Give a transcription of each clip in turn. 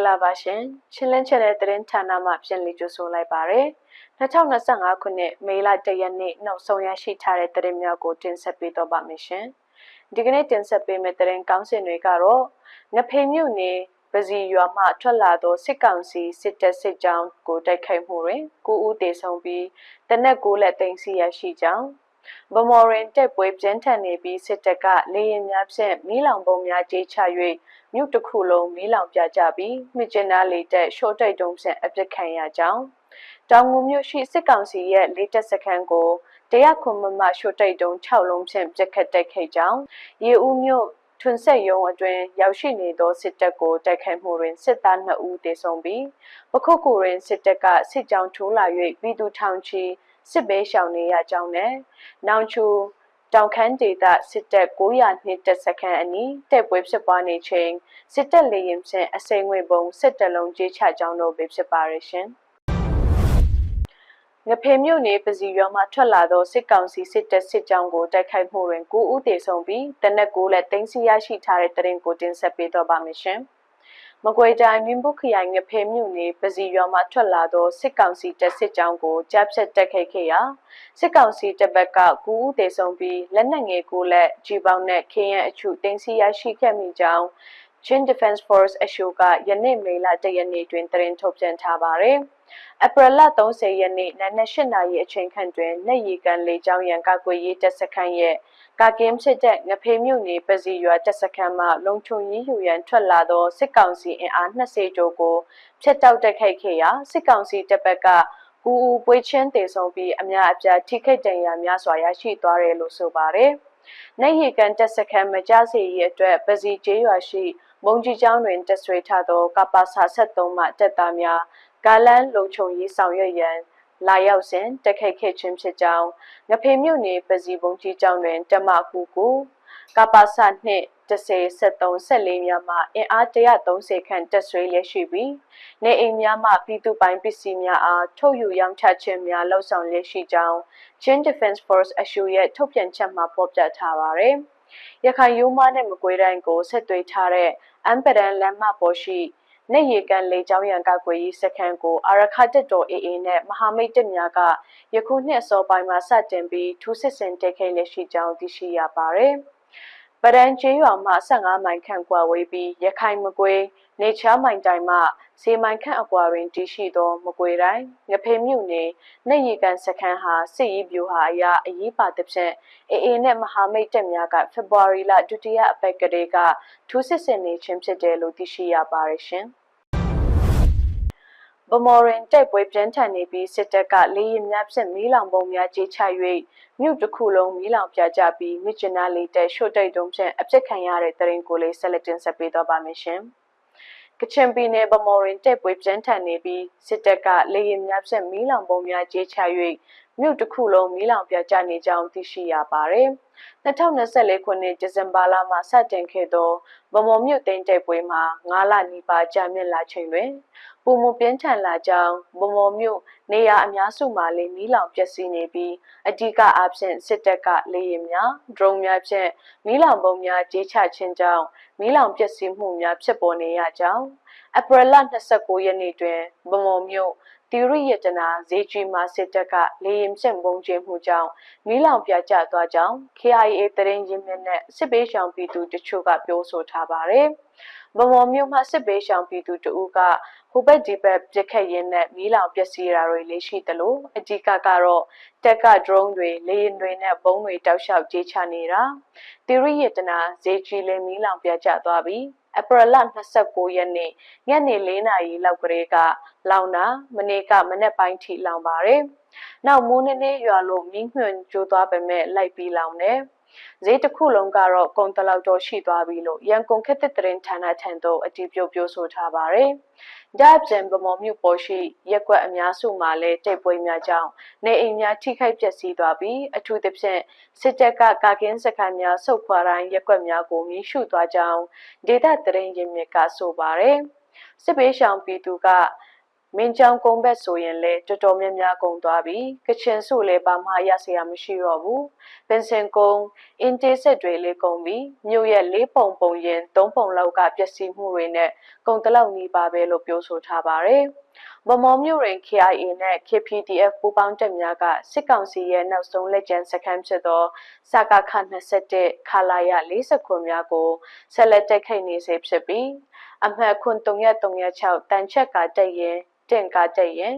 ္ဂလာပါရှင်ချင်းလင်းချက်တဲ့သတင်းဌာနမှပြန်လည်ကြိုဆိုလိုက်ပါရယ်2025ခုနှစ်မေလ1ရက်နေ့နောက်ဆုံးရရှိထားတဲ့သတင်းများကိုတင်ဆက်ပေးတော့ပါမယ်ရှင်ဒီကနေ့တင်ဆက်ပေးမယ့်သတင်းကောင်းစင်တွေကတော့ငဖေမြို့နယ်ပစီရွာမှထွက်လာသောစစ်ကောင်စီစစ်တပ်စစ်ကြောင်းကိုတိုက်ခိုက်မှုတွင်ကိုဦးတေဆုံးပြီးတနက်ကိုလက်သိမ်းစီရရှိကြောင်း ဗမော်ရင်တက်ပွဲပြင်းထန်နေပြီးစစ်တပ်ကလေရင်များဖြင့်မီးလောင်ပုံများကြေးချ၍မြို့တစ်ခုလုံးမီးလောင်ပြကြပြီးမြစ်ကျင်းသားလေတက်ရှော့တိုက်တုံးဖြင့်အပြစ်ခံရကြောင်းတောင်ငူမြို့ရှိစစ်ကောင်စီရဲ့လေတက်စခန်းကိုတရားခွန်မမရှော့တိုက်တုံး6လုံးဖြင့်ပြစ်ခတ်တိုက်ခိုက်ကြောင်းရေဦးမြို့ထွန်ဆက်ရုံအတွင်းရောက်ရှိနေသောစစ်တပ်ကိုတိုက်ခိုက်မှုတွင်စစ်သား2ဦးသေဆုံးပြီးပခုတ်ကူတွင်စစ်တပ်ကစစ်ကြောင်းထိုးလာ၍ပြည်သူထောင်ချီ စစ်ဘေးရှောင်နေရကြောင်းနဲ့နောင်ချူတောင်ခမ်းဒေသစစ်တပ်900နှစ်တပ်စခန်းအနီးတပ်ပွဲဖြစ်ပွားနေချိန်စစ်တပ်လေရင်ဖြင့်အစိမ်းငွေပုံစစ်တလုံးကြေးချကြောင်းတို့ပဲဖြစ်ပါရရှင်။ငဖေမြို့နယ်ပစီရွာမှထွက်လာသောစစ်ကောင်စီစစ်တပ်စစ်ကြောင်းကိုတိုက်ခိုက်မှုတွင်9ဦးသေဆုံးပြီးတနက်9လက်တင်းစီရရှိထားတဲ့တရင်ကိုတင်ဆက်ပေးတော့ပါမယ်ရှင်။ မကွေတိုင်းမြင်းဘုခရိုင်ငဖဲမြို့နယ်ပစီရွာမှထွက်လာသောစစ်ကောင်စီတပ်စစ်ကြောင်းကိုကြားဖြတ်တက်ခိုက်ခဲ့ရာစစ်ကောင်စီတပ်ဘက်ကကူဦးတေဆုံးပြီးလက်နက်ငယ်ကိုလက်ကြီးပေါင်းနဲ့ခင်းရန်အချုပ်တင်စီရရှိခဲ့မိကြောင်း Chin Defense Force အရှိုကယနေ့မေလ၁ရက်နေ့တွင်သတင်းထုတ်ပြန်ထားပါတယ်။အပရလ30ရက်နေ့နနက်၈နာရီအချိန်ခန့်တွင်လက်ရီကန်လေကြောင်းရန်ကာကွယ်ရေးတပ်စခန်းရဲ့ ကာကင်းဖြစ်တဲ့ငဖေမြို့နယ်ပစီရွာတပ်စခန်းမှလုံချုံရေးယူရန်ထွက်လာသောစစ်ကောင်စီအင်အား20ကျော်ကိုဖျက်တောက်တက်ခိုက်ခဲ့ရာစစ်ကောင်စီတပ်ဘက်ကကူဦးပွေးချင်းတေဆုံးပြီးအများအပြားထိခိုက်ဒဏ်ရာများစွာရရှိသွားတယ်လို့ဆိုပါတယ်။နိုင်ရီကန်တပ်စခန်းမကြစေရေးအတွက်ပစီကျေးရွာရှိမုံကြီးကျောင်းတွင်တက်ဆွေထားသောကပါစာ73မှတပ်သားများဂါလန်လုံချုံရေးဆောင်ရွက်ရန် လာရောက်စဉ်တက်ခိုက်ခဲ့ခြင်းဖြစ်ကြောင်းငဖေမြို့နယ်ပစီပုံကြီးကျောင်းတွင်တမကူကိုကပါစနှင့်30 73 14များမှအင်အား130ခန့်တက်ဆွေးလျက်ရှိပြီးနေအိမ်များမှပြည်သူပိုင်ပစ္စည်းများအားထုတ်ယူရောင်းချခြင်းများလှုပ်ဆောင်လျက်ရှိကြောင်း Chin Defense Force အရှုရဲ့ထုတ်ပြန်ချက်မှာဖော်ပြထားပါရယ်ရခိုင်ယူမနဲ့မကွေးတိုင်းကိုဆက်သွေးထားတဲ့အမ်ပဒန်လမ်းမပေါ်ရှိ နေရီကန်လေကြောင်းရန်ကကွယ်ရေးစခန်းကိုအာရခတက်တော်အေအေနဲ့မဟာမိတ်တပ်များကယခုနှစ်အစောပိုင်းမှာစတင်ပြီးထူးစစ်ဆင်တိုက်ခိုက်လက်ရှိကြောင်းသိရှိရပါတယ်။ပဒန်ကျေးရွာမှ15မိုင်ခန့်ကွာဝေးပြီးရခိုင်မကွေးနေချားမိုင်တိုင်မှစေမိုင်ခန့်အကွာတွင်တည်ရှိသောမကွေတိုင်းငဖေမြို့နယ်နေရီကန်စခန်းဟာစစ်ရေးဗျူဟာအရအရေးပါသဖြင့်အေအေနဲ့မဟာမိတ်တပ်များကဖေဖော်ဝါရီလဒုတိယအပတ်ကလေးကထူးစစ်ဆင်နေခြင်းဖြစ်တယ်လို့သိရှိရပါတယ်ရှင်။ ဗမော်ရင်တိုက်ပွဲပြင်းထန်နေပြီးစစ်တပ်ကလေရင်များဖြင့်မီးလောင်ပုံများကြေးချ၍မြို့တစ်ခုလုံးမီးလောင်ပြကြပြီးမြစ်ကျနာလေးတက်ရှုတ်တိုက်တုံးဖြင့်အပြစ်ခံရတဲ့တရင်ကိုလေးဆက်လက်တင်ဆက်ပေးတော့ပါမယ်ရှင်။ကချင်ပြည်နယ်ဗမော်ရင်တက်ပွဲပြင်းထန်နေပြီးစစ်တပ်ကလေရင်များဖြင့်မီးလောင်ပုံများကြေးချ၍ မြို့တစ်ခုလုံးမီးလောင်ပြကြနေကြောင်းသိရှိရပါတယ်။2024ခုနှစ်ဒီဇင်ဘာလမှာစတင်ခဲ့သောဗမော်မြို့သိမ်းတိုက်ပွဲမှာ9လနီးပါးကြာမြင့်လာချိန်တွင်ပုံမပြင်းထန်လာကြောင်းဗမော်မြို့နေရာအများစုမှာလည်းမီးလောင်ပျက်စီးနေပြီးအဓိကအားဖြင့်စစ်တပ်ကလေယာဉ်များဒရုန်းများဖြင့်မီးလောင်ပုံများကြေးချခြင်းကြောင့်မီးလောင်ပျက်စီးမှုများဖြစ်ပေါ်နေရကြောင်းဧပြီလ29ရက်နေ့တွင်ဗမော်မြို့ တီရိယတနာဈေးကြီးမှာစစ်တပ်ကလေရင်ဖြင့်ပုံကျင်းမှုကြောင့်မီးလောင်ပြကျသွားကြောင်း KIA တရင်ရင်းမြစ်နဲ့စစ်ပေးရှောင်ပြည်သူတချို့ကပြောဆိုထားပါတယ်။ဗမော်မြို့မှာစစ်ပေးရှောင်ပြည်သူတဦးကဟိုဘက်ဒီဘက်ပြစ်ခတ်ရင်းနဲ့မီးလောင်ပျက်စီးတာတွေလေးရှိသလိုအဓိကကတော့တက်က drone တွေလေယာဉ်တွေနဲ့ဘုံတွေတောက်လျှောက်ကြေးချနေတာတီရိယတနာဈေးကြီးလေးမီးလောင်ပြကျသွားပြီး ဧပြီလ29ရက်နေ့ညနေ4နာရီလောက်ကလေးကလောင်တာမနေ့ကမနေ့ပိုင်းထိလောင်ပါတယ်။နောက်မိုးနေနေရွာလို့မင်းညွှန်ကျိုးသွားပေမဲ့လိုက်ပြီးလောင်တယ်။ ဈေးတစ်ခုလုံးကတော့ကုန်တလောက်တော့ရှိသွားပြီလို့ရန်ကုန်ခေတ်သစ်သတင်းဌာနထံသို့အတည်ပြုပြောဆိုထားပါတယ်။ဒါ့အပြင်ဗမော်မြို့ပေါ်ရှိရက်ကွက်အများစုမှာလည်းတိတ်ပွဲများကြောင့်နေအိမ်များထိခိုက်ပျက်စီးသွားပြီးအထူးသဖြင့်စစ်တပ်ကကာကင်းစခန်းများဆုတ်ခွာတိုင်းရက်ကွက်များကိုမီးရှို့သွားကြောင်းဒေသသတင်းရင်းမြစ်ကဆိုပါတယ်။စစ်ပေးရှောင်ပြည်သူက မင်းကြောင်ကုန်းဘက်ဆိုရင်လေတော်တော်များများကုန်သွားပြီကချင်စုလည်းဘာမှရစရာမရှိတော့ဘူးပင်စင်ကုန်းအင်တေးဆက်တွေလေးကုန်ပြီမြို့ရဲ့လေးပုံပုံရင်သုံးပုံလောက်ကပျက်စီးမှုတွေနဲ့ကုန်တလောက်နီးပါပဲလို့ပြောဆိုထားပါတယ်ဗမော်မြို့ရင် KIA နဲ့ KPDF ပူးပေါင်းတပ်များကစစ်ကောင်စီရဲ့နောက်ဆုံးလက်ကျန်စခန်းဖြစ်သောစကခ21ခလာရ49များကိုဆက်လက်တိုက်ခိုက်နေစေဖြစ်ပြီးအမှတ်ခွန်336တန်ချက်ကတက်ရင် တင့်ကားတက်ရင်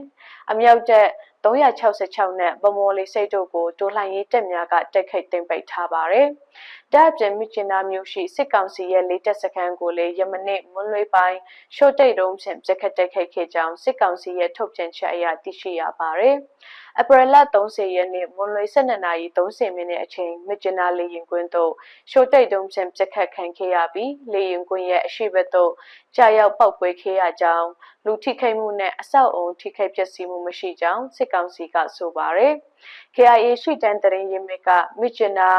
အမြောက်တက်366နဲ့ဗမော်လေးစိတ်တို့ကိုတိုးလှန်ရေးတပ်များကတက်ခိတ်တင်ပိတ်ထားပါတယ်။ တပ်ပြင်မြစ်ကျင်နာမျိုးရှိစစ်ကောင်စီရဲ့လေးတပ်စခန်းကိုလည်းယမနစ်မွန်းလွေပိုင်းရှော့တိတ်တုံးဖြင့်ပြက်ခတ်တက်ခိတ်ခဲ့ကြောင်းစစ်ကောင်စီရဲ့ထုတ်ပြန်ချက်အရသိရှိရပါတယ်။အပရလ30ရက်နေ့မွန်လွေ12နာရီ30မိနစ်အချိန်မြကျနာလေရင်ကွင်းသို့ရှို့တိတ်တုံးဖြင့်ပြက်ခတ်ခံခဲ့ရပြီးလေရင်ကွင်းရဲ့အရှိဘက်သို့ကြာရောက်ပောက်ကွဲခဲ့ရကြောင်းလူထိခိုက်မှုနဲ့အဆောက်အုံထိခိုက်ပျက်စီးမှုမရှိကြောင်းစစ်ကောင်စီကဆိုပါတယ်။ KIA ရှိတန်းတရင်ရင်မြကမြကျနာ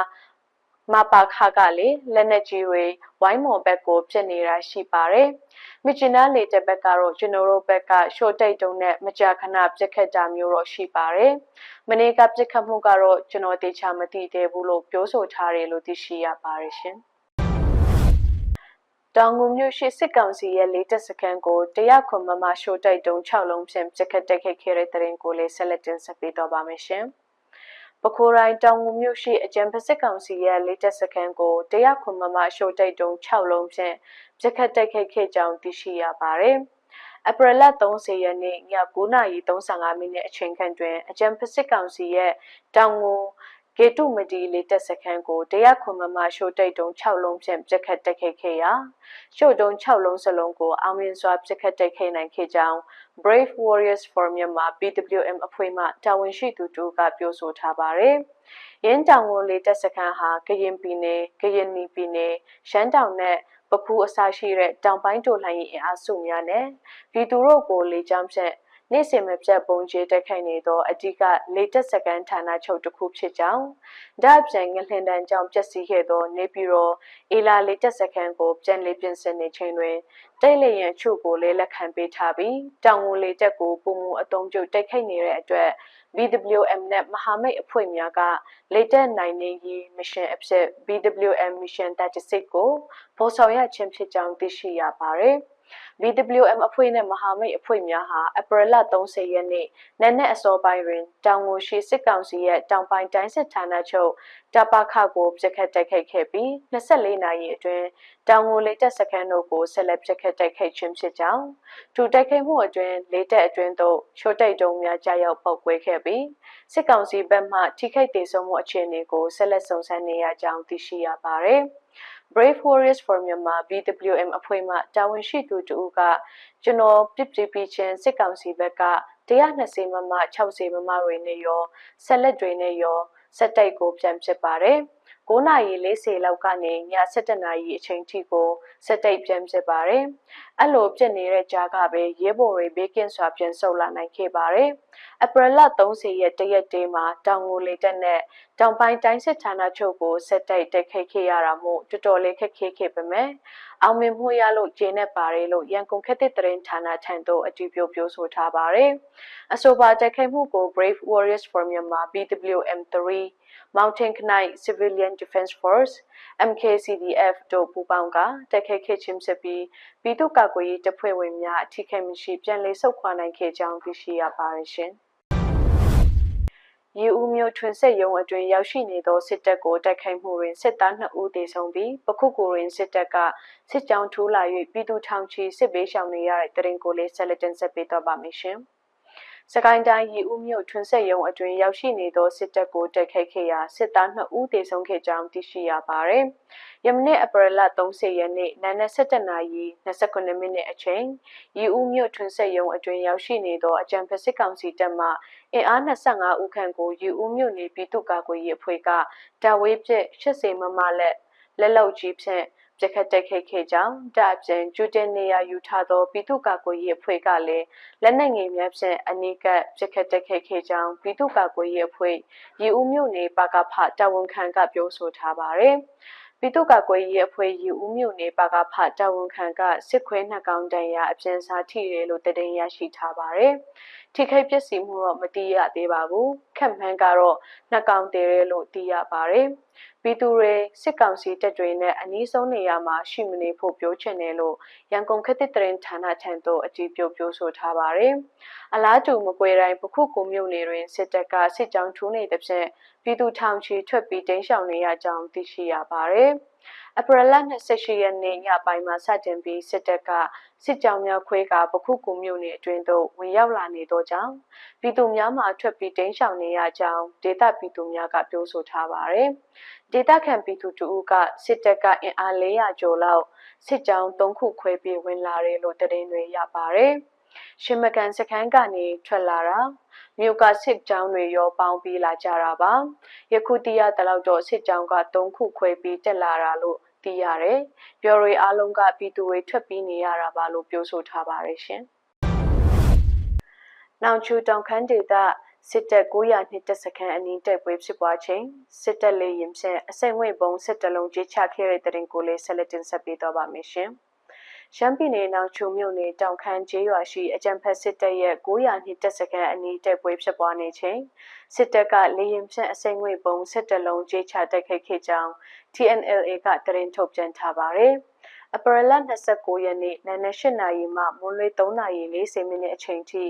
မပါခါကလေလက်နက်ကြီးတွေဝိုင်းမော်ဘက်ကိုပြစ်နေတာရှိပါတယ်။မြကျနာလေတဲ့ဘက်ကတော့ကျွန်တော်တို့ဘက်ကရှို့တိတ်တုံးနဲ့မကြာခဏပြစ်ခတ်တာမျိုးတော့ရှိပါတယ်။မနေ့ကပြစ်ခတ်မှုကတော့ကျွန်တော်တေချာမသိသေးဘူးလို့ပြောဆိုထားတယ်လို့သိရှိရပါတယ်ရှင်။တောင်ငူမြို့ရှိစစ်ကောင်စီရဲ့လေးတက်စခန်းကိုတရားခွန်မမရှို့တိုက်တုံး6လုံးဖြင့်ပြစ်ခတ်တိုက်ခိုက်ခဲ့တဲ့တဲ့ရင်ကိုလေးဆက်လက်တင်ဆက်ပေးတော့ပါမယ်ရှင်။ ပခိုးတိုင်းတောင်ငူမြို့ရှိအကြံပစစ်ကောင်စီရဲ့လေးတက်စခန်းကိုတရားခွန်မမရှို့တိုက်တုံး6လုံးဖြင့်ပြစ်ခတ်တိုက်ခိုက်ခဲ့ကြောင်းသိရှိရပါတယ်။အပရလ30ရက်နေ့ည9:35မိနစ်အချိန်ခန့်တွင်အကြံပစစ်ကောင်စီရဲ့တောင်ငူ ကေတုမတီလေးတက်စခန်းကိုတရားခွန်မမရှို့တိတ်တုံ6လုံးဖြင့်ပြစ်ခတ်တိုက်ခိုက်ခဲ့ရာရှို့တုံ6လုံးစလုံးကိုအောင်မြင်စွာပြစ်ခတ်တိုက်ခိုက်နိုင်ခဲ့ကြောင်း Brave Warriors for Myanmar BWM အဖွဲ့မှတာဝန်ရှိသူတို့ကပြောဆိုထားပါတယ်။ရင်းတောင်ကိုလေးတက်စခန်းဟာကရင်ပြည်နယ်၊ကရင်နီပြည်နယ်၊ရှမ်းတောင်နဲ့ပပူးအစရှိတဲ့တောင်ပိုင်းတိုလှန်ရေးအင်အားစုများနဲ့ပြည်သူတို့ကိုလေကြောင်းဖြင့် နေ့စဉ်မပြတ်ပုံကျဲတက်ခိုက်နေသောအဓိကလေတက်စကန်ဌာနချုပ်တစ်ခုဖြစ်ကြောင်းဒါ့ပြင်ငလင်တန်ကြောင့်ပျက်စီးခဲ့သော နေပြည်တော်အေလာလေတက်စကန်ကိုပြန်လည်ပြင်ဆင်နေချိန်တွင်တိတ်လျင်အချို့ကိုလည်းလက်ခံပေးထားပြီးတောင်ငူလေတက်ကိုပုံမူအုံပြုတ်တိုက်ခိုက်နေတဲ့အတွက် BWM နဲ့မဟာမိတ်အဖွဲ့များကလေတက်နိုင်နေရေးမရှင်အဖြစ် BWM Mission 36ကိုဖော်ဆောင်ရခြင်းဖြစ်ကြောင်းသိရှိရပါတယ်။ BWM အဖွဲ့နဲ့မဟာမိတ်အဖွဲ့များဟာအပရလ30ရက်နေ့နက်နက်အစောပိုင်းတွင်တောင်ငူရှိစစ်ကောင်စီရဲ့တောင်ပိုင်းတိုင်းစစ်ဌာနချုပ်တပခကိုပြစ်ခတ်တိုက်ခိုက်ခဲ့ပြီး24နာရီအတွင်းတောင်ငူလေတပ်စခန်းတို့ကိုဆက်လက်ပြစ်ခတ်တိုက်ခိုက်ခြင်းဖြစ်ကြောင်းထိုတိုက်ခိုက်မှုအတွင်းလေတပ်အတွင်းသို့ချို့တိုက်တုံးများကြားရောက်ပောက်ကွဲခဲ့ပြီးစစ်ကောင်စီဘက်မှထိခိုက်ဒေဆုံးမှုအခြေအနေကိုဆက်လက်စုံစမ်းနေရကြောင်းသိရှိရပါတယ်။ Brave Warriors for Myanmar BWM အဖွဲ့မှတာဝန်ရှိသူတူကကျွန်တော်ပြစ်ပြပြချင်းစစ်ကောင်စီဘက်က120မမ60မမတွေနဲ့ရောဆက်လက်တွေနဲ့ရောစက်တိုက်ကိုပြန်ဖြစ်ပါတယ်။9နာရီ40လောက်ကနေည7နာရီအချိန်ထိကိုစက်တိတ်ပြန်ဖြစ်ပါတယ်။အဲ့လိုပြစ်နေတဲ့ကြားကပဲရဲဘော်တွေဘေးကင်းစွာပြန်ဆုတ်လာနိုင်ခဲ့ပါတယ်။ အပရလ30ရက်တရက်တေးမှာတောင်ငိုလေတက်နဲ့တောင်ပိုင်းတိုင်းစစ်ဌာနချုပ်ကိုစက်တိုက်တက်ခိတ်ခဲ့ရတာမို့တော်တော်လေးခက်ခဲခဲ့ပေမဲ့အောင်မြင်မှုရလို့ကျေနပ်ပါတယ်လို့ရန်ကုန်ခက်တဲ့တရင်ဌာနထံသို့အတည်ပြုပြောဆိုထားပါတယ်။အဆိုပါတက်ခိတ်မှုကို Brave Warriors for Myanmar BWM3 Mountain Knight Civilian Defense Force MKCDF တို့ပူးပေါင်းကတက်ခဲခဲ့ခြင်းဖြစ်ပြီးပြည်သူ့ကာကွယ်ရေးတပ်ဖွဲ့ဝင်များအထိခိုက်မရှိပြန်လည်ဆုတ်ခွာနိုင်ခဲ့ကြောင်းသိရှိရပါတယ်ရှင်။ရေဦးမြို့ထွန်းဆက်ရုံအတွင်းရောက်ရှိနေသောစစ်တပ်ကိုတိုက်ခိုက်မှုတွင်စစ်သား2ဦးသေဆုံးပြီးပခုကိုတွင်စစ်တပ်ကစစ်ကြောင်းထိုးလာ၍ပြည်သူထောင်ချီစစ်ဘေးရှောင်နေရတဲ့တရင်ကိုလေးဆက်လက်တင်ဆက်ပေးတော့ပါမယ်ရှင်။ စကိုင်းတိုင်းရီဦးမြို့ထွန်းဆက်ရုံအတွင်းရောက်ရှိနေသောစစ်တပ်ကိုတိုက်ခိုက်ခဲ့ရာစစ်သား2ဦးသေဆုံးခဲ့ကြောင်းသိရှိရပါတယ်။ယမနေ့အပရလ30ရက်နေ့နနက်7:29မိနစ်အချိန်ရီဦးမြို့ထွန်းဆက်ရုံအတွင်းရောက်ရှိနေသောအကြံဖက်စစ်ကောင်စီတပ်မှအင်အား25ဦးခန့်ကိုရီဦးမြို့နေပြည်သူ့ကာကွယ်ရေးအဖွဲ့ကတာဝေးပြစ်80မမလက်လက်လောက်ကြီးဖြင့် ပြခတ်တက်ခိတ်ခဲ့ကြောင်းတအပြင်ကျူတင်နေရယူထားသောပြည်သူ့ကာကွယ်ရေးအဖွဲ့ကလည်းလက်နက်ငယ်များဖြင့်အနိကပြခတ်တက်ခိတ်ခဲ့ကြောင်းပြည်သူ့ကာကွယ်ရေးအဖွဲ့ရီဦးမြို့နယ်ပါကဖတာဝန်ခံကပြောဆိုထားပါတယ်။ပြည်သူ့ကာကွယ်ရေးအဖွဲ့ကြီးဦးမြို့နယ်ပါကဖတာဝန်ခံကစစ်ခွဲနှက်ကောင်တန်ရာအပြန်စားထိတယ်လို့တည်င်းရရှိထားပါတယ်။ထိခိုက်ပျက်စီးမှုတော့မသိရသေးပါဘူး။ခက်မှန်းကတော့နှက်ကောင်တည်တယ်လို့သိရပါတယ်။ပြည်သူတွေစစ်ကောင်စီတပ်တွေနဲ့အနည်းဆုံးနေရာမှာရှိမနေဖို့ပြောချင်တယ်လို့ရန်ကုန်ခက်တစ်တရင်ဌာနထံသို့အကြည့်ပြုပြောဆိုထားပါတယ်။အလားတူမကွေတိုင်းပခုကူမြို့နယ်တွင်စစ်တပ်ကစစ်ကြောင်းထိုးနေတဲ့ဖြင့်ပြည်သူထောင်ချီထွက်ပြီးတင်းရှောင်နေရကြောင်းသိရှိရပါတယ်။ အပရလ28ရက်နေ့ညပိုင်းမှာစတင်ပြီးစစ်တပ်ကစစ်ကြောင်းများခွဲကပခုကူမြို့နယ်အတွင်းသို့ဝင်ရောက်လာနေသောကြောင့်ပြည်သူများမှထွက်ပြီးတင်းရှောင်နေရကြောင်းဒေသပြည်သူများကပြောဆိုထားပါတယ်။ဒေသခံပြည်သူတို့ကစစ်တပ်ကအင်အား400ကျော်လောက်စစ်ကြောင်း၃ခုခွဲပြီးဝင်လာတယ်လို့သတင်းတွေရပါတယ်။ ရှင်မကန်စခန်းကနေထွက်လာတာမြို့ကစစ်ကြောင်းတွေရောပေါင်းပြီးလာကြတာပါယခုတရတလောက်တော့စစ်ကြောင်းက၃ခုခွဲပြီးတက်လာတာလို့သိရတယ်ပြောရီအားလုံးကပြည်သူတွေထွက်ပြီးနေရတာပါလို့ပြောဆိုထားပါတယ်ရှင်နောင်ချူတောင်ခမ်းဒေသစစ်တပ်900နှစ်တက်စခန်းအနီးတိုက်ပွဲဖြစ်ပွားချိန်စစ်တပ်လေရင်ဖြင့်အစိမ့်ဝိတ်ပုံစစ်တလုံးကြီးချခဲ့တဲ့တဲ့ရင်ကိုလေးဆက်လက်တင်ဆက်ပေးတော့ပါမယ်ရှင်။ ရှမ်းပြည်နယ်နောင်ချုံမြို့နယ်တောင်ခမ်းကျေးရွာရှိအကြံဖက်စစ်တပ်ရဲ့900နှစ်တပ်စခန်းအနီးတိုက်ပွဲဖြစ်ပွားနေချိန်စစ်တပ်ကလေရင်ဖြန့်အစိမ့်ငွေပုံစစ်တလုံးကြေးချတိုက်ခိုက်ခဲ့ကြောင်း TNLA ကသတင်းထုတ်ပြန်ထားပါတယ်။အပရလ29ရက်နေ့နနက်8နာရီမှမွန်းလွဲ3နာရီ40မိနစ်အချိန်ထိ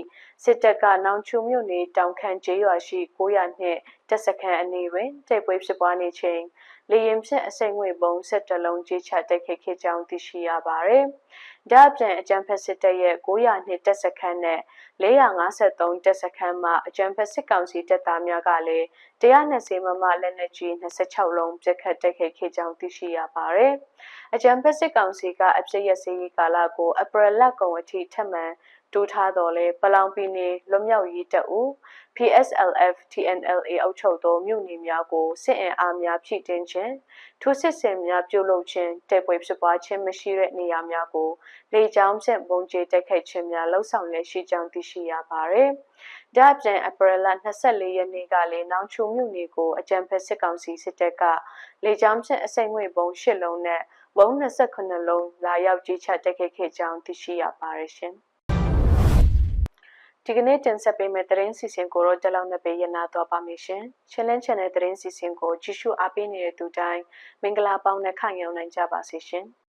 စစ်တပ်ကနောင်ချုံမြို့နယ်တောင်ခမ်းကျေးရွာရှိ900နှစ်တပ်စခန်းအနီးတွင်တိုက်ပွဲဖြစ်ပွားနေချိန် လေရင်ဖြင့်အစိမ့်ငွေပုံဆက်တလုံးကြေးချတိုက်ခိုက်ခဲ့ကြောင်းသိရှိရပါတယ်။ဒါ့အပြင်အကြံဖက်စစ်တပ်ရဲ့900နှစ်တပ်စခန်းနဲ့453တပ်စခန်းမှာအကြံဖက်စစ်ကောင်စီတပ်သားများကလည်း120မမလက်နက်ကြီး26လုံးပြစ်ခတ်တိုက်ခိုက်ခဲ့ကြောင်းသိရှိရပါတယ်။အကြံဖက်စစ်ကောင်စီကအပြစ်ရစည်းကာလကိုအပရလကုန်အထိထပ်မံ တိုးထားတော်လဲပလောင်ပြည်နယ်လွတ်မြောက်ရေးတပ်ဦး PSLF TNLA အုပ်ချုပ်သောမြို့နယ်များကိုစစ်အင်အားများဖြည့်တင်းခြင်းထိုးစစ်ဆင်များပြုလုပ်ခြင်းတိုက်ပွဲဖြစ်ပွားခြင်းမရှိတဲ့နေရာများကိုလေကြောင်းဖြင့်ပုံကျတိုက်ခိုက်ခြင်းများလှုပ်ဆောင်လျက်ရှိကြောင်းသိရှိရပါသည်။ဒါ့အပြင်အပရလ24ရက်နေ့ကလည်းနောင်ချုံမြို့နယ်ကိုအကြံဖက်စစ်ကောင်စီစစ်တပ်ကလေကြောင်းဖြင့်အစိမ့်ငွေပုံ၈လုံးနဲ့ဘုံ28လုံးလာရောက်ကြီးချတိုက်ခိုက်ခဲ့ကြောင်းသိရှိရပါတယ်ရှင်။ ဒီကနေ့တင်ဆက်ပေးမယ့်သတင်းစီစဉ်ကိုတော့တလောက်နဲ့ပေးရနာတော့ပါမယ်ရှင်။ Challenge Channel သတင်းစီစဉ်ကိုကြည့်ရှုအားပေးနေတဲ့သူတိုင်းမင်္ဂလာပေါင်းနဲ့ခံယူနိုင်ကြပါစေရှင်။